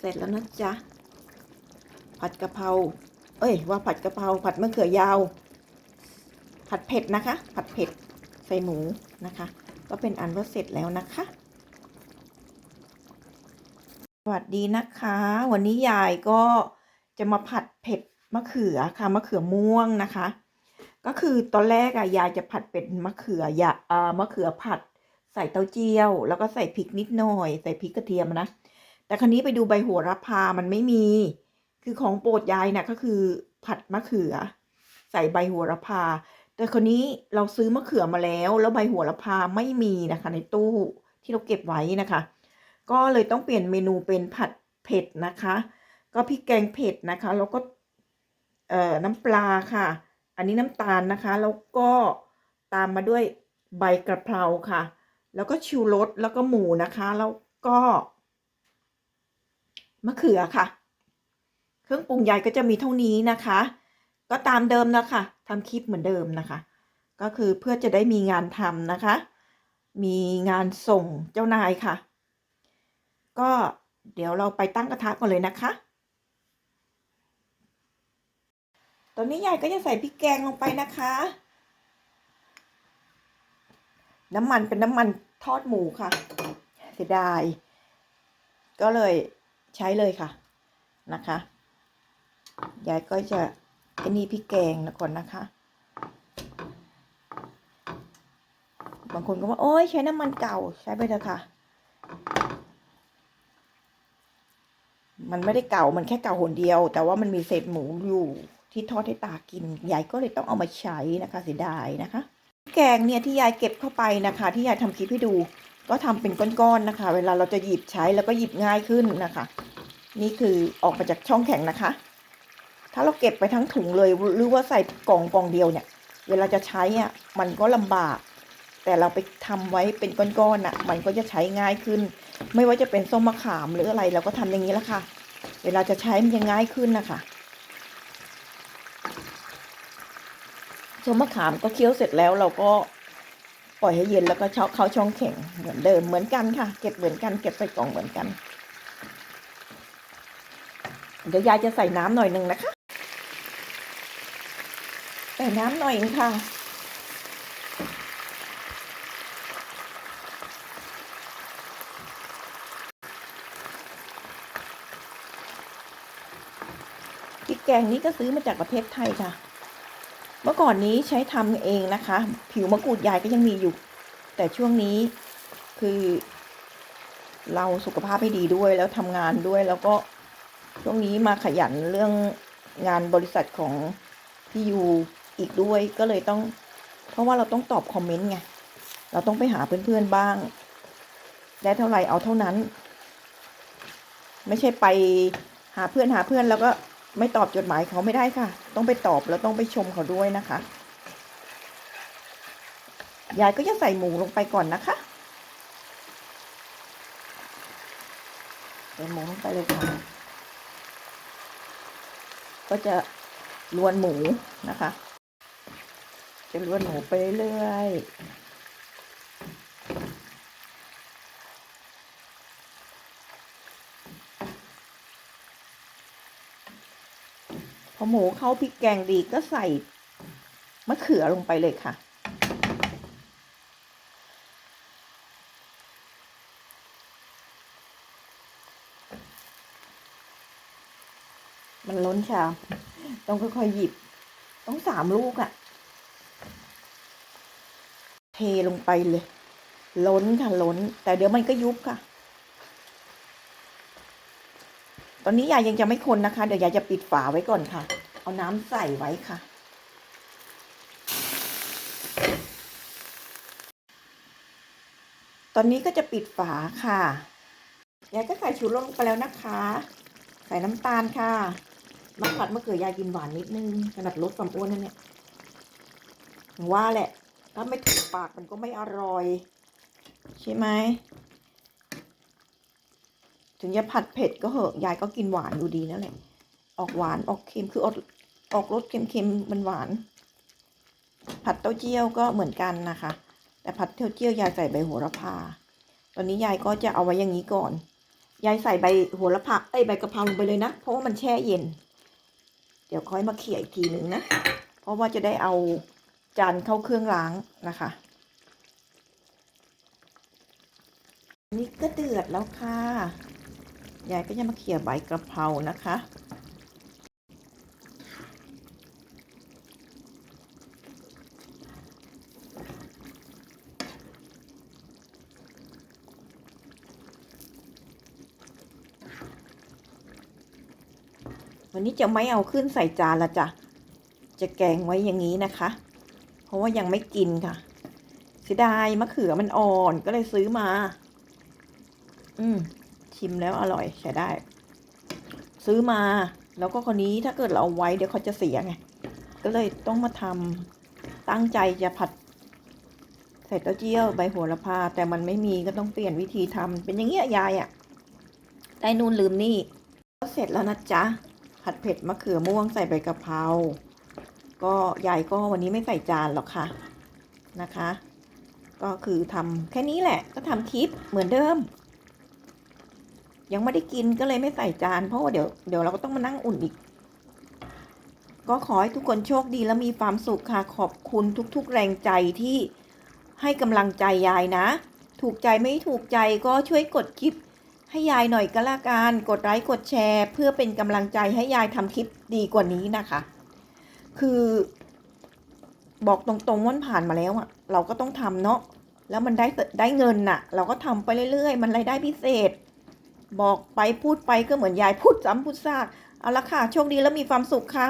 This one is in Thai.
เสร็จแล้วนะจ๊ะ ผัดกะเพรา เอ้ย ว่าผัดกะเพรา ผัดมะเขือยาว ผัดเผ็ดนะคะ ผัดเผ็ดใส่หมูนะคะ ก็เป็นอันว่าเสร็จแล้วนะคะ สวัสดีนะคะ วันนี้ยายก็จะมาผัดเผ็ดมะเขือค่ะ มะเขือม่วงนะคะ ก็คือตอนแรกอะยายจะผัดเป็นมะเขือยาเอ่อมะเขือผัดใส่เต้าเจี้ยว แล้วก็ใส่พริกนิดหน่อย ใส่พริกกระเทียมนะ แต่ครนี้ไปดูใบโหระพามันไม่มี คือของโปรดยายน่ะก็คือผัดมะเขือ ใส่ใบโหระพา แต่ครนี้เราซื้อมะเขือมาแล้ว แล้วใบโหระพาไม่มีนะคะ ในตู้ที่เราเก็บไว้นะคะ ก็เลยต้องเปลี่ยนเมนูเป็นผัดเผ็ดนะคะ ก็พริกแกงเผ็ดนะคะ แล้วก็เอ่อน้ำปลาค่ะ อันนี้น้ำตาลนะคะ แล้วก็ตามมาด้วยใบกระเพราค่ะ แล้วก็ชูรสแล้วก็หมูนะคะ แล้วก็ มะเขือค่ะ เครื่องปรุงยายก็จะมีเท่านี้นะคะ ก็ตามเดิมนะคะทำคลิปเหมือนเดิมนะคะ ก็คือเพื่อจะได้มีงานทำนะคะ มีงานส่งเจ้านายค่ะ ก็เดี๋ยวเราไปตั้งกระทะก่อนเลยนะคะ ตอนนี้ยายก็จะใส่พริกแกงลงไปนะคะ น้ำมันเป็นน้ำมันทอดหมูค่ะ เสียดาย ก็เลย ใช้เลยค่ะนะคะยายก็จะไอ้นี่พริกแกงนะก่อนนะคะ บางคนก็ว่าโอ้ยใช้น้ำมันเก่าใช้ไปเถอะค่ะ มันไม่ได้เก่ามันแค่เก่าหนเดียว แต่ว่ามันมีเศษหมูอยู่ที่ทอดให้ตากินยายก็เลยต้องเอามาใช้นะคะเสียดายนะคะ แกงเนี่ยที่ยายเก็บเข้าไปนะคะ ที่ยายทำคลิปให้ดู ก็ทำเป็นก้อนๆนะคะ เวลาเราจะหยิบใช้แล้วก็หยิบง่ายขึ้นนะคะ นี่คือออกมาจากช่องแข็งนะคะ ถ้าเราเก็บไปทั้งถุงเลยหรือว่าใส่กล่องกล่องเดียวเนี่ย เวลาจะใช้อะมันก็ลำบาก แต่เราไปทำไว้เป็นก้อนๆอะ มันก็จะใช้ง่ายขึ้น ไม่ว่าจะเป็นส้มมะขามหรืออะไรเราก็ทำอย่างนี้ละค่ะ เวลาจะใช้มันจะง่ายขึ้นนะคะส้มมะขามก็เคี้ยวเสร็จแล้วเราก็ ปล่อยให้เย็นแล้วก็เชาเข้าช่องแข็งเหมือนเดิมเหมือนกันค่ะ เก็บเหมือนกันเก็บใส่กล่องเหมือนกัน เดี๋ยวยายจะใส่น้ำหน่อยหนึ่งนะคะ ใส่น้ำหน่อยนึงค่ะพริกแกงนี้ก็ซื้อมาจากประเทศไทยค่ะ เมื่อก่อนนี้ใช้ทำเองนะคะ ผิวมะกรูดยายก็ยังมีอยู่ แต่ช่วงนี้คือ เราสุขภาพไม่ดีด้วยแล้วทำงานด้วยแล้วก็ช่วงนี้มาขยันเรื่องงานบริษัทของพี่ยูอีกด้วยก็เลยต้อง เพราะว่าเราต้องตอบคอมเมนต์ไงเราต้องไปหาเพื่อนๆบ้าง ได้เท่าไหร่เอาเท่านั้น ไม่ใช่ไปหาเพื่อนหาเพื่อนแล้วก็ ไม่ตอบจดหมายเขาไม่ได้ค่ะ ต้องไปตอบแล้วต้องไปชมเขาด้วยนะคะ ยายก็จะใส่หมูลงไปก่อนนะคะใส่หมูลงไปเลยค่ะ ก็จะลวนหมูนะคะ จะลวนหมูไปเรื่อยๆ หมูเข้าพริกแกงดีก็ใส่มะเขือลงไปเลยค่ะ มันล้นชาม ต้องค่อยๆหยิบ ต้องสามลูกอะ่ะ เทลงไปเลย ล้นค่ะล้น แต่เดี๋ยวมันก็ยุบค่ะ ตอนนี้ยายยังจะไม่คนนะคะ เดี๋ยวยายจะปิดฝาไว้ก่อนค่ะ เอาน้ำใส่ไว้ค่ะ ตอนนี้ก็จะปิดฝาค่ะ ยายก็ใส่ชูรสลงไปแล้วนะคะ ใส่น้ำตาลค่ะมะผัดมะเขือยายกินหวานนิดนึงขนาดลดความอ้วนนั่นเนี่ยว่าแหละ ถ้าไม่ถูกปากมันก็ไม่อร่อย ใช่ไหม ถึงจะผัดเผ็ดก็เหอะยายก็กินหวานอยู่ดีนั่นแหละ ออกหวานออกเค็มคือออกออกรสเค็มๆมันหวาน ผัดเต้าเจี้ยวก็เหมือนกันนะคะ แต่ผัดเต้าเจี้ยวยายใส่ใบโหระพา ตอนนี้ยายก็จะเอาไว้อย่างนี้ก่อน ยายใส่ใบโหระพาเอ้ยใบกะเพราลงไปเลยนะ เพราะว่ามันแช่เย็น เดี๋ยวค่อยมาเขี่ยอีกทีหนึ่งนะ เพราะว่าจะได้เอาจานเข้าเครื่องล้างนะคะ นี่ก็เดือดแล้วค่ะ ยายก็จะมาเขี่ยใบกระเพรานะคะ วันนี้จะไม่เอาขึ้นใส่จานละจ้ะ จะแกงไว้อย่างนี้นะคะ เพราะว่ายังไม่กินค่ะเสียดายมะเขือมันอ่อนก็เลยซื้อมา อืม ชิมแล้วอร่อยใช้ได้ ซื้อมาแล้วก็คนนี้ถ้าเกิดเราเอาไว้เดี๋ยวเขาจะเสียไง ก็เลยต้องมาทำตั้งใจจะผัดใส่เต้าเจี้ยวใบโหระพา แต่มันไม่มีก็ต้องเปลี่ยนวิธีทำเป็นอย่างเงี้ยยายอะ่ะได้นู่นลืมนี่ก็เสร็จแล้วนะจ๊ะผัดเผ็ดมะเขือม่วงใส่ใบกะเพราก็ยายก็วันนี้ไม่ใส่จานหรอกค่ะนะคะ ก็คือทำแค่นี้แหละก็ทำคลิปเหมือนเดิม ยังไม่ได้กินก็เลยไม่ใส่จาน เพราะว่าเดี๋ยวเดี๋ยวเราก็ต้องมานั่งอุ่นอีก ก็ขอให้ทุกคนโชคดีและมีความสุขค่ะ ขอบคุณทุก ๆ แรงใจที่ให้กำลังใจยายนะ ถูกใจไม่ถูกใจก็ช่วยกดคลิปให้ยายหน่อยก็แล้วกันกดไลค์กดแชร์ เพื่อเป็นกำลังใจให้ยายทำคลิปดีกว่านี้นะคะ คือ บอกตรงๆว่านผ่านมาแล้วอะเราก็ต้องทำเนาะแล้วมันได้ได้เงินน่ะ เราก็ทำไปเรื่อยๆ มันรายได้พิเศษ บอกไปพูดไปก็เหมือนยายพูดซ้ำพูดซาก เอาละค่ะ โชคดีแล้วมีความสุขค่ะ